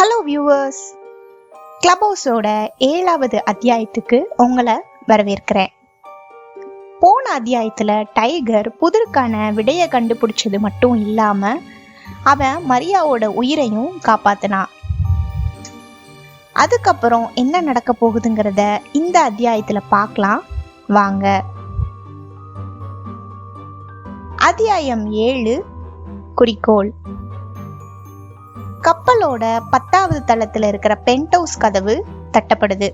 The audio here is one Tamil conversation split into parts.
ஹலோ வியூவர்ஸ் கிளப் ஹவுஸோட ஏழாவது அத்தியாயத்துக்கு உங்களை வரவேற்கிறேன். போன அத்தியாயத்தில் டைகர் புதிருக்கான விடையை கண்டுபிடிச்சது மட்டும் இல்லாமல் அவன் மரியாவோட உயிரையும் காப்பாத்தினான் அதுக்கப்புறம் என்ன நடக்க போகுதுங்கிறத இந்த அத்தியாயத்தில் பார்க்கலாம். வாங்க. அத்தியாயம் ஏழு குறிக்கோள். கப்பலோட பத்தாவது தளத்துல இருக்கிற பென்ட் ஹவுஸ் கதவு தட்டப்படுது.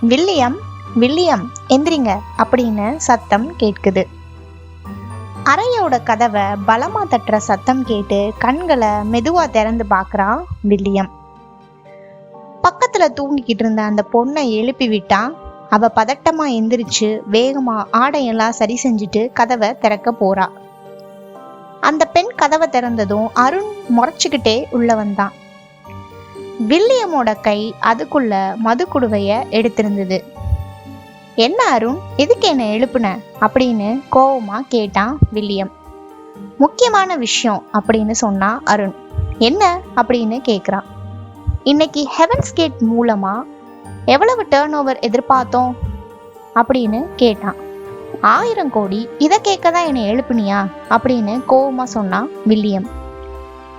வில்லியம் வில்லியம் எந்திரிங்க அப்படின்னு சத்தம் கேட்குது. அறையோட கதவை பலமா தட்டுற சத்தம் கேட்டு கண்களை மெதுவா திறந்து பார்க்கறான் வில்லியம். பக்கத்துல தூங்கிக்கிட்டு இருந்த அந்த பொண்ணை எழுப்பி விட்டான் அவ பதட்டமா எந்திரிச்சு வேகமா ஆடையெல்லாம் சரி செஞ்சுட்டு கதவை திறக்க போறா. அந்த பெண் கதவை திறந்ததும் அருண் முறைச்சிக்கிட்டே உள்ள வந்தான். வில்லியமோட கை அதுக்குள்ள மது குடுவைய எடுத்திருந்தது. என்ன அருண் எதுக்கு என்ன எழுப்புன? அப்படின்னு கோவமா கேட்டான் வில்லியம். முக்கியமான விஷயம் அப்படின்னு சொன்னா அருண். என்ன? அப்படின்னு கேக்குறான். இன்னைக்கு ஹெவன்ஸ் கேட் மூலமா எவ்வளவு டேர்ன் ஓவர் எதிர்பார்த்தோம்? அப்படின்னு கேட்டான். ஆயிரம் கோடி இதை கேட்க தான் என்னை எழுப்புனியா? அப்படின்னு கோவமா சொன்னான் வில்லியம்.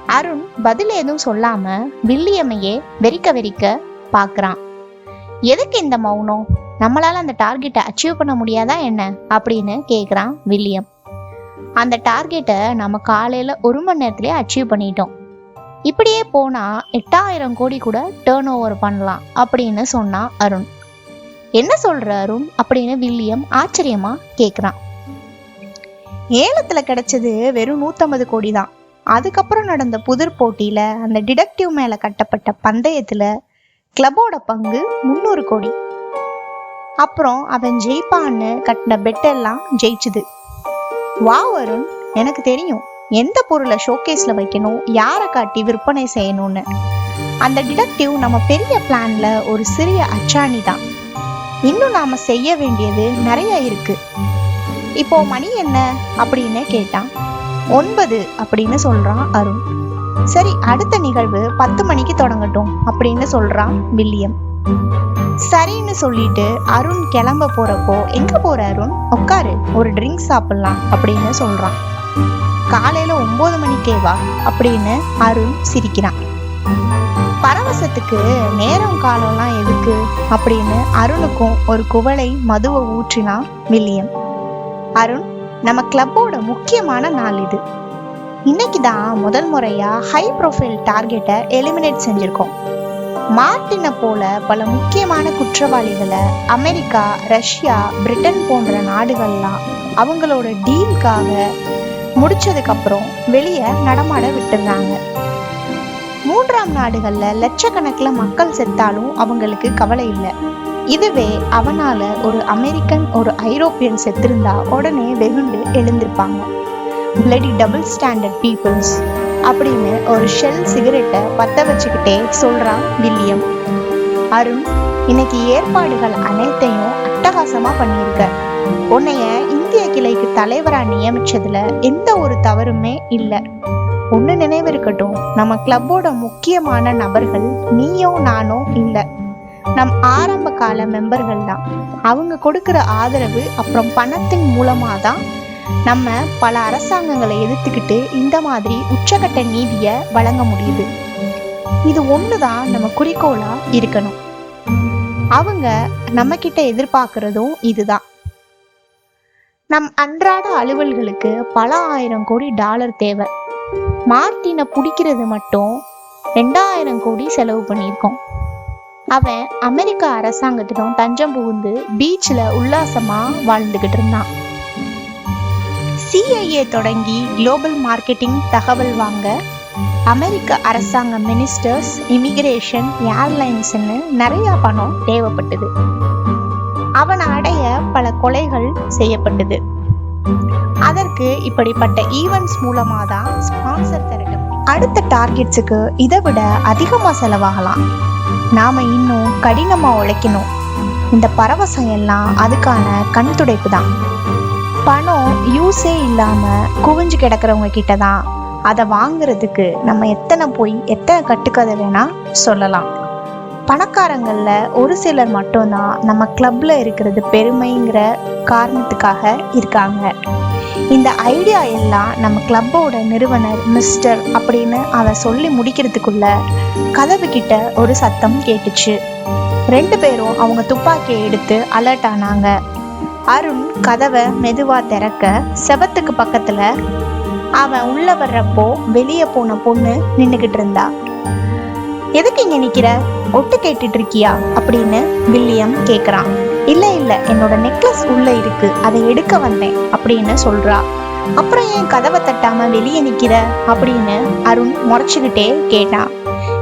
அருண் பதில் எதுவும் சொல்லாம வில்லியமையே வெறிக்க வெறிக்க பார்க்குறான். எதுக்கு இந்த மௌனம்? நம்மளால அந்த டார்கெட்டை அச்சீவ் பண்ண முடியாதா என்ன? அப்படின்னு கேட்குறான் வில்லியம். அந்த டார்கெட்டை நம்ம காலையில் ஒரு மணி நேரத்துலேயே அச்சீவ் பண்ணிட்டோம். இப்படியே போனால் எட்டாயிரம் கோடி கூட டேர்ன் ஓவர் பண்ணலாம் அப்படின்னு சொன்னான் அருண். என்ன சொல்ற அருண்? அப்படின்னு வில்லியம் ஆச்சரியமா கேக்குறான். ஏலத்துல கிடைச்சது வெறும் நூத்தம்பது கோடி தான் அதுக்கப்புறம் நடந்த புதிர் போட்டியில அந்த டிடெக்டிவ் மேல கட்டப்பட்ட பந்தயத்துல கிளப்போட பங்கு முந்நூறு கோடி. அப்புறம் அவன் ஜெயிப்பான்னு கட்டின பெட்டெல்லாம் ஜெயிச்சுது. வா வருண் எனக்கு தெரியும். எந்த பொருளை ஷோகேஸ்ல வைக்கணும்? யாரை காட்டி விற்பனை செய்யணும்னு? அந்த டிடெக்டிவ் நம்ம பெரிய பிளான்ல ஒரு சிறிய அச்சாணி தான் இன்னும் நாம செய்ய வேண்டியது நிறைய இருக்கு. இப்போ மணி என்ன அப்படின்னு கேட்டான். ஒன்பது அப்படின்னு சொல்றான் அருண். சரி அடுத்த நிகழ்வு பத்து மணிக்கு தொடங்கட்டும் அப்படின்னு சொல்றான் வில்லியம். சரின்னு சொல்லிட்டு அருண் கிளம்ப போறப்போ எங்க போற அருண்? உட்காரு ஒரு ட்ரிங்க் சாப்பிடலாம் அப்படின்னு சொல்றான். காலையில ஒன்பது மணிக்கே வா அப்படின்னு அருண் சிரிக்கிறான். பரவசத்துக்கு நேரம் காலம்லாம் எதுக்கு? அப்படின்னு அருணுக்கும் ஒரு குவளை மதுவை ஊற்றினான் வில்லியம். அருண் நம்ம கிளப்போட முக்கியமான நாள் இது. இன்னைக்கு தான் முதல் முறையா ஹை ப்ரொஃபைல் டார்கெட்டை எலிமினேட் செஞ்சிருக்கோம். மார்டினை போல பல முக்கியமான குற்றவாளிகளை அமெரிக்கா ரஷ்யா பிரிட்டன் போன்ற நாடுகள்லாம் அவங்களோட டீலுக்காக முடிச்சதுக்கப்புறம் வெளியே நடமாட விட்டுருந்தாங்க. மூன்றாம் நாடுகளில் லட்சக்கணக்கில் மக்கள் செத்தாலும் அவங்களுக்கு கவலை இல்லை. இதுவே அவனால் ஒரு அமெரிக்கன் ஒரு ஐரோப்பியன் செத்திருந்தா உடனே வெகுண்டு எழுந்திருப்பாங்க. பிளடி டபுள் ஸ்டாண்டர்ட் பீப்புள்ஸ் அப்படின்னு ஒரு ஷெல் சிகரெட்டை பற்ற வச்சுக்கிட்டே சொல்கிறான் வில்லியம். அருண் இன்னைக்கு ஏற்பாடுகள் அனைத்தையும் அட்டகாசமாக பண்ணியிருக்க. உன்னைய இந்திய கிளைக்கு தலைவராக நியமிச்சதுல எந்த ஒரு தவறுமே இல்லை. ஒன்று நினைவு இருக்கட்டும். நம்ம கிளப்போட முக்கியமான நபர்கள் நீயும் நானோ இல்லை. நம் ஆரம்ப கால மெம்பர்கள் தான். அவங்க கொடுக்குற ஆதரவு அப்புறம் பணத்தின் மூலமாக தான் நம்ம பல அரசாங்கங்களை எதிர்த்துக்கிட்டு இந்த மாதிரி உச்சகட்ட நீதியை வழங்க முடியுது. இது ஒன்று தான் நம்ம குறிக்கோளாக இருக்கணும். அவங்க நம்ம எதிர்பார்க்குறதும் இதுதான். நம் அன்றாட அலுவல்களுக்கு பல ஆயிரம் கோடி டாலர் தேவை. மார்ட்டினை பிடிக்கிறது மட்டும் ரெண்டாயிரம் கோடி செலவு பண்ணியிருக்கோம். அவன் அமெரிக்க அரசாங்கத்திடம் தஞ்சம் புகுந்து பீச்சில் உல்லாசமாக வாழ்ந்துக்கிட்டு இருந்தான். சிஐஏ தொடங்கி குளோபல் மார்க்கெட்டிங் தகவல் வாங்க அமெரிக்க அரசாங்க மினிஸ்டர்ஸ் இமிகிரேஷன் ஏர்லைன்ஸ்னு நிறைய பணம் தேவைப்பட்டது. அவனை அடைய பல கொலைகள் செய்யப்பட்டது. அதற்கு இப்படிப்பட்ட ஈவெண்ட்ஸ் மூலமா தான் ஸ்பான்சர் திரட்ட அடுத்த டார்கெட்ஸுக்கு இதை விட அதிகமாக செலவாகலாம். நாம இன்னும் கடினமாக உழைக்கணும். இந்த பரவசம் எல்லாம் அதுக்கான கண் துடைப்பு தான். பணம் யூஸே இல்லாம குவிஞ்சு கிடக்கிறவங்க கிட்ட தான் அதை வாங்குறதுக்கு நம்ம எத்தனை போய் எத்தனை கட்டுக்கதை வேணா சொல்லலாம். பணக்காரங்களில் ஒரு சிலர் மட்டும்தான் நம்ம கிளப்ல இருக்கிறது பெருமைங்கிற காரணத்துக்காக இருக்காங்க. இந்த ஐடியா எல்லாம் நம்ம கிளப்போட நிறுவனர் மிஸ்டர் அப்படின்னு அதை சொல்லி முடிக்கிறதுக்குள்ள கதவு கிட்ட ஒரு சத்தம் கேட்டுச்சு. ரெண்டு பேரும் அவங்க துப்பாக்கியை எடுத்து அலர்ட் ஆனாங்க. அருண் கதவை மெதுவாக திறக்க செவத்துக்கு பக்கத்தில் அவன் உள்ள வர்றப்போ வெளியே போன பொண்ணு நின்றுக்கிட்டு இருந்தா. எதுக்கு இங்கே நிற்கிற ஒட்டு கேட்டுட்டு இருக்கியா? அப்படின்னு வில்லியம் கேட்குறான் இல்லை இல்லை என்னோட நெக்லஸ் உள்ள இருக்கு அதை எடுக்க வந்தேன் அப்படின்னு சொல்றா. அப்புறம் ஏன் கதவை தட்டாம வெளியே நிக்கிற? அப்படின்னு அருண் முறைச்சுக்கிட்டே கேட்டான்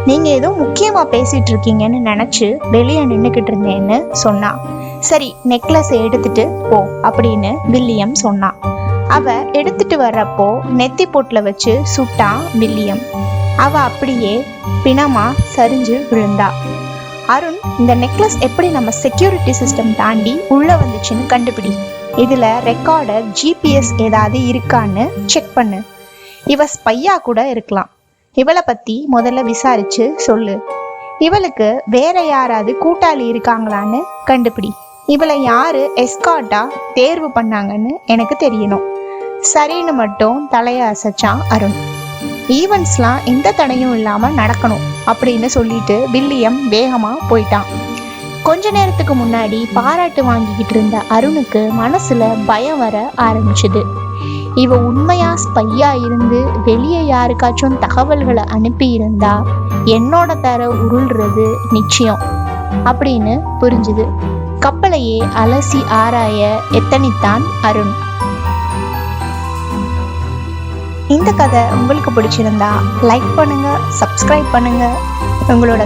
நீங்க ஏதோ முக்கியமா பேசிட்டு இருக்கீங்கன்னு நினைச்சு வெளியே நின்றுக்கிட்டு இருந்தேன்னு சொன்னான் சரி நெக்லஸ் எடுத்துட்டு போ அப்படின்னு வில்லியம் சொன்னான் அவ எடுத்துட்டு வர்றப்போ நெத்தி பொட்டில் வச்சு சுட்டான் வில்லியம். அவ அப்படியே பிணமா சரிஞ்சு விழுந்தா. அருண் இந்த நெக்லஸ் எப்படி நம்ம செக்யூரிட்டி சிஸ்டம் தாண்டி உள்ள வந்துச்சுன்னு கண்டுபிடி. இதுல ரெக்கார்டர் ஜிபிஎஸ் ஏதாவது இருக்கான்னு செக் பண்ணு. இவ ஸ்பையா கூட இருக்கலாம். இவளை பத்தி முதல்ல விசாரிச்சு சொல்லு. இவளுக்கு வேற யாராவது கூட்டாளி இருக்காங்களான்னு கண்டுபிடி. இவளை யாரு எஸ்கார்ட்டா தேர்வு பண்ணாங்கன்னு எனக்கு தெரியணும். சரின்னு மட்டும் தலைய அசைச்சான் அருண். ஈவெண்ட்ஸ்லாம் எந்த தடையும் இல்லாமல் நடக்கணும் அப்படின்னு சொல்லிட்டு வில்லியம் வேகமாக போயிட்டான். கொஞ்ச நேரத்துக்கு முன்னாடி பாராட்டு வாங்கிக்கிட்டு இருந்த அருணுக்கு மனசுல பயம் வர ஆரம்பிச்சுது. இவ உண்மையா ஸ்பையா இருந்து வெளியே யாருக்காச்சும் தகவல்களை அனுப்பி இருந்தா என்னோட தர உருள்றது நிச்சயம் அப்படின்னு புரிஞ்சுது. கப்பலையே அலசி ஆராய எத்தனித்தான் அருண். இந்த கதை உங்களுக்கு பிடிச்சிருந்தா லைக் பண்ணுங்க சப்ஸ்கிரைப் பண்ணுங்க. உங்களோட